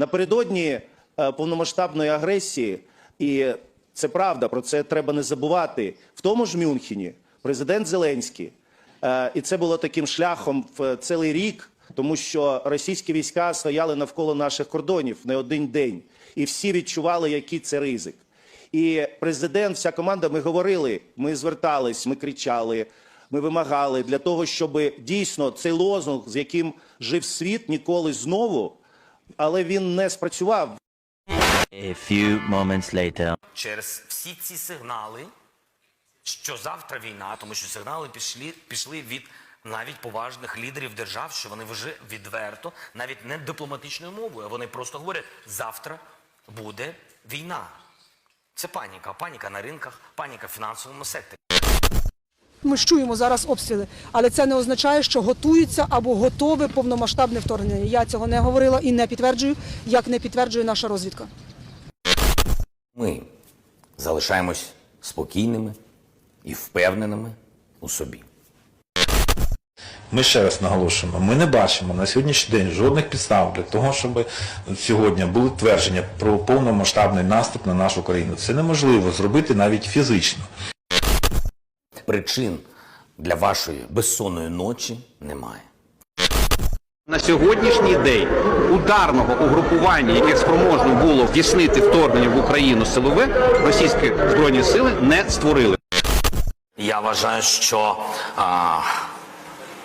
Напередодні е, повномасштабної агресії, і це правда, про це треба не забувати. В тому ж Мюнхені президент Зеленський, е, і це було таким шляхом в цілий рік, тому що російські війська стояли навколо наших кордонів не один день, і всі відчували, який це ризик. І президент, вся команда, ми говорили, ми звертались, ми кричали, ми вимагали для того, щоб дійсно цей лозунг, з яким жив світ, ніколи знову, але він не спрацював. A few moments later. через всі ці сигнали, що завтра війна, тому що сигнали пішли, пішли від навіть поважних лідерів держав, що вони вже відверто, навіть не дипломатичною мовою, а вони просто говорять: завтра буде війна. Це паніка, паніка на ринках, паніка в фінансовому секторі. Ми ж чуємо зараз обстріли, але це не означає, що готується або готове повномасштабне вторгнення. Я цього не говорила і не підтверджую, як не підтверджує наша розвідка. Ми залишаємось спокійними і впевненими у собі. Ми ще раз наголошуємо, ми не бачимо на сьогоднішній день жодних підстав для того, щоб сьогодні були твердження про повномасштабний наступ на нашу країну. Це неможливо зробити навіть фізично. Причин для вашої безсонної ночі немає. На сьогоднішній день ударного угрупування, яке спроможно було здійснити вторгнення в Україну силове, російські збройні сили не створили. Я вважаю, що а,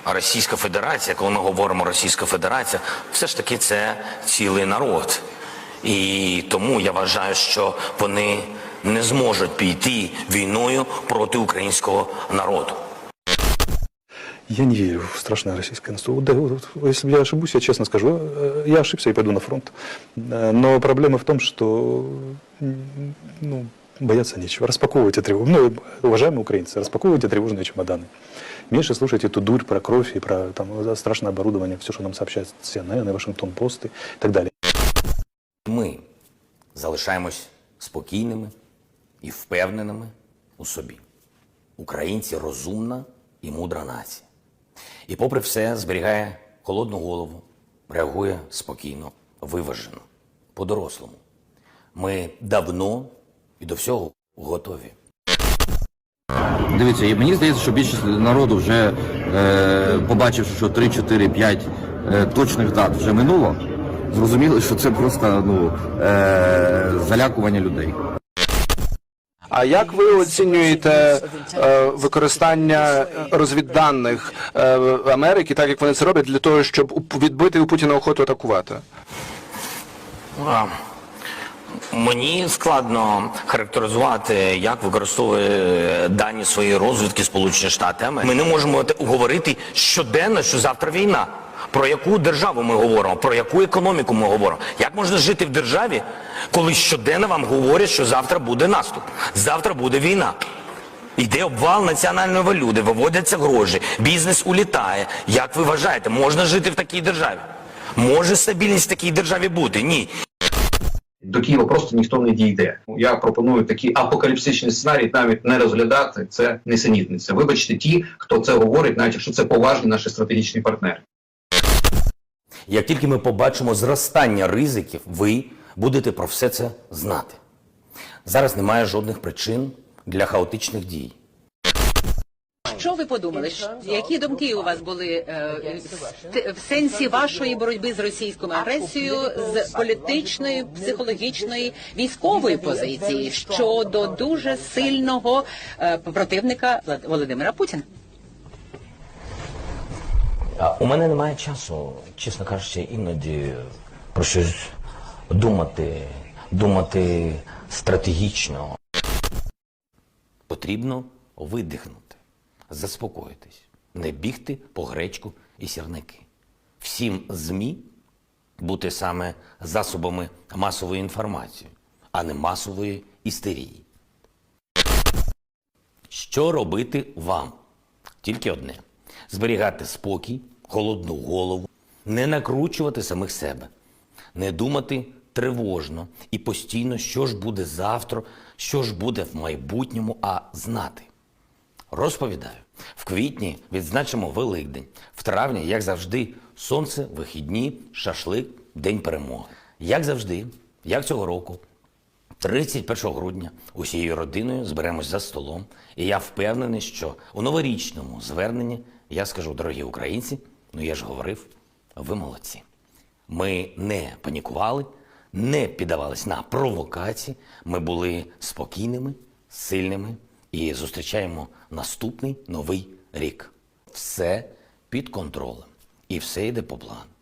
Російська Федерація, коли ми говоримо Російська Федерація, все ж таки це цілий народ. І тому я вважаю, що вони не зможуть піти війною проти українського народу. Я не верю в страшное российское наступление. Да, вот, если я ошибусь, я честно скажу, э, я ошибся и пойду на фронт. Э, Но проблема в том, что м, ну, бояться нечего. Распаковывайте тревогу. Ну, уважаемые украинцы, распаковывайте тревожные чемоданы. Меньше слушайте эту дурь про кровь и про там, страшное оборудование, все, что нам сообщает CNN и Вашингтон Пост и так далее. Ми залишаємось спокійними і впевненими у собі. Українці розумна і мудра нація. І попри все зберігає холодну голову, реагує спокійно, виважено, по-дорослому. Ми давно і до всього готові. Дивіться, і мені здається, що більшість народу вже е, побачивши, що 3, 4, 5 е, точних дат вже минуло, зрозуміли, що це просто ну, е, залякування людей. А як ви оцінюєте е, використання розвідданих е, Америки, так як вони це роблять, для того, щоб відбити у Путіна охоту атакувати? Мені складно характеризувати, як використовує дані своєї розвідки Сполучені Штати. Ми не можемо говорити щоденно, що завтра війна. Про яку державу ми говоримо, про яку економіку ми говоримо? Як можна жити в державі, коли щоденно вам говорять, що завтра буде наступ, завтра буде війна? Йде обвал національної валюти, виводяться гроші, бізнес улітає. Як ви вважаєте, можна жити в такій державі? Може стабільність в такій державі бути? Ні. до Києва просто ніхто не дійде. Я пропоную такий апокаліпсичний сценарій навіть не розглядати. Це несенітниця. Вибачте, ті, хто це говорить, навіть якщо це поважні наші стратегічні партнери. Як тільки ми побачимо зростання ризиків, ви будете про все це знати. Зараз немає жодних причин для хаотичних дій. Що ви подумали? Які думки у вас були е, в- сенсі вашої боротьби з російською агресією з політичної, психологічної, військової позиції щодо дуже сильного е, противника Володимира Путіна? У мене немає часу, чесно кажучи, іноді про щось думати, думати стратегічно. Потрібно видихнути, заспокоїтись, не бігти по гречку і сірники. Всім ЗМІ бути саме засобами масової інформації, а не масової істерії. Що робити вам? Тільки одне: зберігати спокій, холодну голову, не накручувати самих себе, не думати тривожно і постійно, що ж буде завтра, що ж буде в майбутньому, а знати. Розповідаю, в квітні відзначимо Великдень, в травні, як завжди, сонце, вихідні, шашлик, День перемоги. Як завжди, як цього року, 31 грудня усією родиною зберемось за столом, і я впевнений, що у новорічному зверненні я скажу, дорогі українці, ну я ж говорив, ви молодці. Ми не панікували, не піддавались на провокації. Ми були спокійними, сильними і зустрічаємо наступний новий рік. Все під контролем і все йде по плану.